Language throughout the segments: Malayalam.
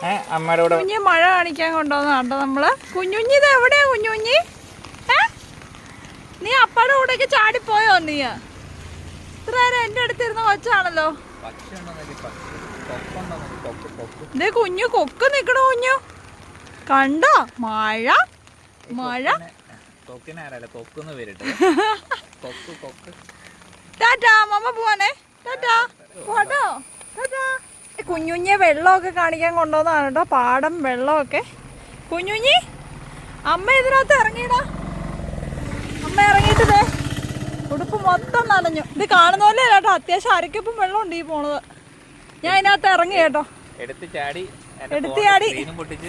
ഏ അമ്മയുടെ കൂടെ കുഞ്ഞ് മഴ കാണിക്കാൻ കൊണ്ടുവന്നതാണ്ടോ നമ്മൾ? കുഞ്ഞുഞ്ഞി ഇത് എവിടെയാ കുഞ്ഞുഞ്ഞി? നീ അപ്പയുടെ കൂടെയൊക്കെ ചാടിപ്പോയോ നീ? ഇത്ര നേരം എന്റെ അടുത്തിരുന്ന കൊച്ചാണല്ലോ? ഇതേ കുഞ്ഞു കൊക്ക് നിക്കണ കുഞ്ഞു. കണ്ടോ? മഴ മഴ. ടാറ്റാ മമ്മ പോവാനേ ടാറ്റാ. കുഞ്ഞുഞ്ഞെ വെള്ളമൊക്കെ കാണിക്കാൻ കൊണ്ടുവന്നതാണ് കേട്ടോ. പാടം വെള്ളമൊക്കെ. കുഞ്ഞുഞ്ഞി അമ്മ ഇതിനകത്ത് ഇറങ്ങിയിടാ. അമ്മ ഇറങ്ങിയിട്ട് ദേ ഉടുപ്പ് മൊത്തം നനഞ്ഞു. ഇത് കാണുന്ന പോലെ കേട്ടോ അത്യാവശ്യം അരക്കപ്പം വെള്ളമുണ്ട് ഈ പോണത്. ഞാൻ ഇതിനകത്ത് ഇറങ്ങി കേട്ടോ. എടുത്ത് ചാടി എടുത്ത്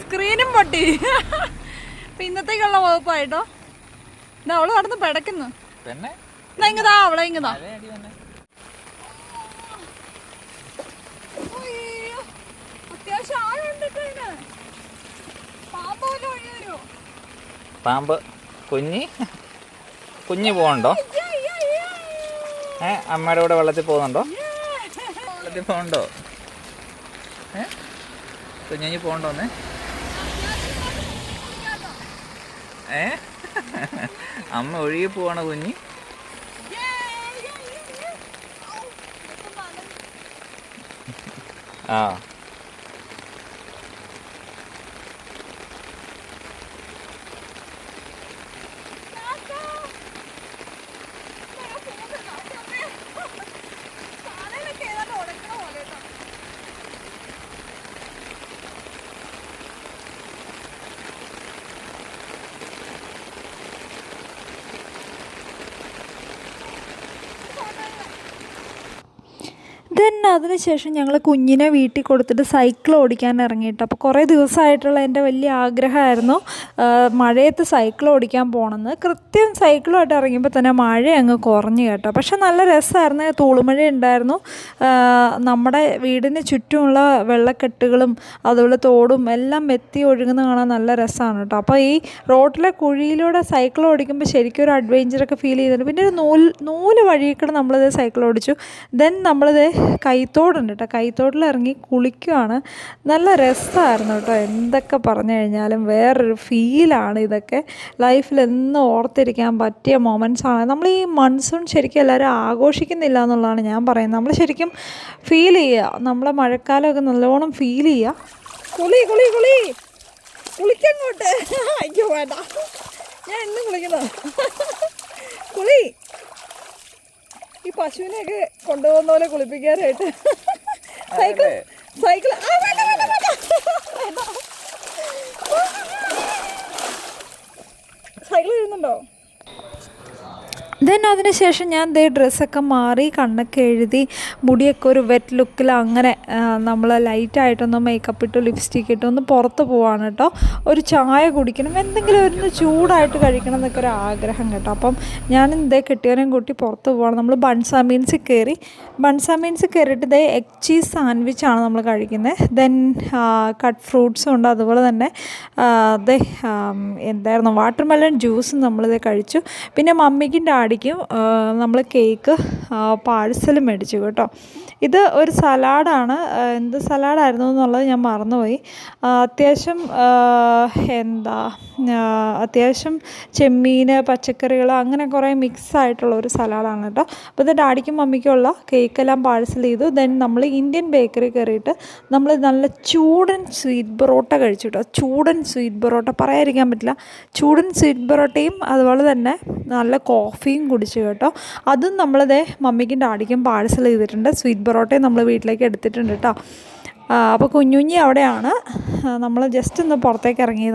സ്ക്രീനും പൊട്ടി. അപ്പൊ ഇന്നത്തേക്കുള്ള വകുപ്പായിട്ടോ. ഇതാ അവൾ നടന്ന് പിടക്കുന്നു. അവളെ ഇങ്ങതാ അതേ അടി തന്നെ അയ്യോ, അത്യാവശ്യം ആഴമുണ്ട് ട്ടോ ഇതിന്. പാമ്പ് വല്ലതും ഒഴുകി വരുവോ? പാമ്പ് കുഞ്ഞി കുഞ്ഞി പോകണ്ടോ. ഏ അമ്മയുടെ കൂടെ വെള്ളത്തിൽ പോകുന്നുണ്ടോ. വെള്ളത്തിൽ പോകണ്ടോ ഏ കുഞ്ഞു പോകണ്ടോന്ന് ഏ അമ്മ ഒഴുകി പോവാണ് കുഞ്ഞി. ആ ദെൻ അതിനുശേഷം ഞങ്ങൾ കുഞ്ഞിനെ വീട്ടിൽ കൊടുത്തിട്ട് സൈക്കിൾ ഓടിക്കാൻ ഇറങ്ങിയിട്ട്. അപ്പോൾ കുറേ ദിവസമായിട്ടുള്ള എന്റെ വലിയ ആഗ്രഹമായിരുന്നു മഴയത്ത് സൈക്കിൾ ഓടിക്കാൻ പോകണമെന്ന്. കൃത്യം സൈക്കിളുമായിട്ട് ഇറങ്ങിയപ്പോൾ തന്നെ മഴ അങ്ങ് കുറഞ്ഞു കേട്ടോ. പക്ഷെ നല്ല രസമായിരുന്നു തൂളുമഴ ഉണ്ടായിരുന്നു. നമ്മുടെ വീടിന് ചുറ്റുമുള്ള വെള്ളക്കെട്ടുകളും അതുപോലെ തോടും എല്ലാം എത്തി ഒഴുകുന്ന കാണാൻ നല്ല രസമാണ് കേട്ടോ. അപ്പോൾ ഈ റോഡിലെ കുഴിയിലൂടെ സൈക്കിൾ ഓടിക്കുമ്പോൾ ശരിക്കും ഒരു അഡ്വഞ്ചറൊക്കെ ഫീൽ ചെയ്തിട്ടുണ്ട്. പിന്നെ ഒരു നൂൽ നൂൽ വഴിയൊക്കെ നമ്മളിത് സൈക്കിൾ ഓടിച്ചു. ദെൻ നമ്മളിത് കൈത്തോടുണ്ട് കേട്ടോ. കൈത്തോട്ടിൽ ഇറങ്ങി കുളിക്കുകയാണ് നല്ല രസമായിരുന്നു കേട്ടോ. എന്തൊക്കെ പറഞ്ഞു കഴിഞ്ഞാലും വേറൊരു ഫീലാണ് ഇതൊക്കെ. ലൈഫിൽ എന്നും ഓർത്തിരിക്കാൻ പറ്റിയ മൊമെന്റ്സ് ആണ്. നമ്മൾ ഈ മൺസൂൺ ശരിക്കും എല്ലാവരും ആഘോഷിക്കുന്നില്ല എന്നുള്ളതാണ് ഞാൻ പറയുന്നത്. നമ്മൾ ശരിക്കും ഫീൽ ചെയ്യുക. നമ്മളെ മഴക്കാലമൊക്കെ നല്ലോണം ഫീൽ ചെയ്യുക. കുളി കുളി കുളി. കുളിക്കങ്ങോട്ട്. അയ്യോ വേണ്ട. ഞാൻ എന്നും കുളിക്കുന്നു. കുളി. ഈ പശുവിനെയൊക്കെ കൊണ്ടുപോകുന്ന പോലെ കുളിപ്പിക്കാനായിട്ട്. Cycle cycle. സൈക്കിൾ വരുന്നുണ്ടോ? ദെൻ അതിനുശേഷം ഞാൻ ദേ ഡ്രസ്സൊക്കെ മാറി കണ്ണൊക്കെ എഴുതി മുടിയൊക്കെ ഒരു വെറ്റ് ലുക്കിൽ അങ്ങനെ നമ്മൾ ലൈറ്റായിട്ടൊന്ന് മേക്കപ്പ് ഇട്ട് ലിപ്സ്റ്റിക്ക് ഇട്ട് ഒന്ന് പുറത്ത് പോവാണ് കേട്ടോ ഒരു ചായ കുടിക്കണം എന്തെങ്കിലും ഒരു ചൂടായിട്ട് കഴിക്കണം എന്നൊക്കെ ഒരു ആഗ്രഹം കേട്ടോ. അപ്പം ഞാൻ ഇതേ കെട്ടിയവനെയും കൂട്ടി പുറത്ത് പോവാണ്. നമ്മൾ ബൺസാമീൻസിൽ കയറി ബൺസാമീൻസിൽ കയറിയിട്ട് ഇതേ എഗ് ചീസ് സാൻഡ്വിച്ചാണ് നമ്മൾ കഴിക്കുന്നത് ദെൻ കട്ട് ഫ്രൂട്ട്സും ഉണ്ട്. അതുപോലെ തന്നെ ദേ എന്തായിരുന്നു വാട്ടർമെലൺ ജ്യൂസും നമ്മളിത് കഴിച്ചു. പിന്നെ മമ്മിക്കും ഡാഡിക്കും നമ്മൾ കേക്ക് പാഴ്സൽ മേടിച്ചു കേട്ടോ. ഇത് ഒരു സലാഡാണ്. എന്ത് സലാഡായിരുന്നു എന്നുള്ളത് ഞാൻ മറന്നുപോയി. അത്യാവശ്യം എന്താ അത്യാവശ്യം ചെമ്മീൻ പച്ചക്കറികൾ അങ്ങനെ കുറേ മിക്സ് ആയിട്ടുള്ള ഒരു സലാഡാണ് കേട്ടോ. അപ്പോൾ ഇത് ഡാഡിക്കും മമ്മിക്കുമുള്ള കേക്കെല്ലാം പാഴ്സൽ ചെയ്തു. ദെൻ നമ്മൾ ഇന്ത്യൻ ബേക്കറി കയറിയിട്ട് നമ്മൾ നല്ല ചൂടൻ സ്വീറ്റ് പൊറോട്ട കഴിച്ചു കേട്ടോ. ചൂടൻ സ്വീറ്റ് പൊറോട്ട പറയാതിരിക്കാൻ പറ്റില്ല. ചൂടൻ സ്വീറ്റ് പൊറോട്ടയും അതുപോലെ തന്നെ നല്ല കോഫിയും കുടിച്ചു കേട്ടോ. അതും നമ്മളിതേ മമ്മിക്കും ഡാഡിക്കും പാഴ്സൽ ചെയ്തിട്ടുണ്ട്. സ്വീറ്റ് പൊറോട്ടയും നമ്മൾ വീട്ടിലേക്ക് എടുത്തിട്ടുണ്ട് കേട്ടോ അപ്പോൾ കുഞ്ഞുഞ്ഞി അവിടെയാണ്. നമ്മൾ ജസ്റ്റ് ഒന്ന് പുറത്തേക്ക് ഇറങ്ങിയത്.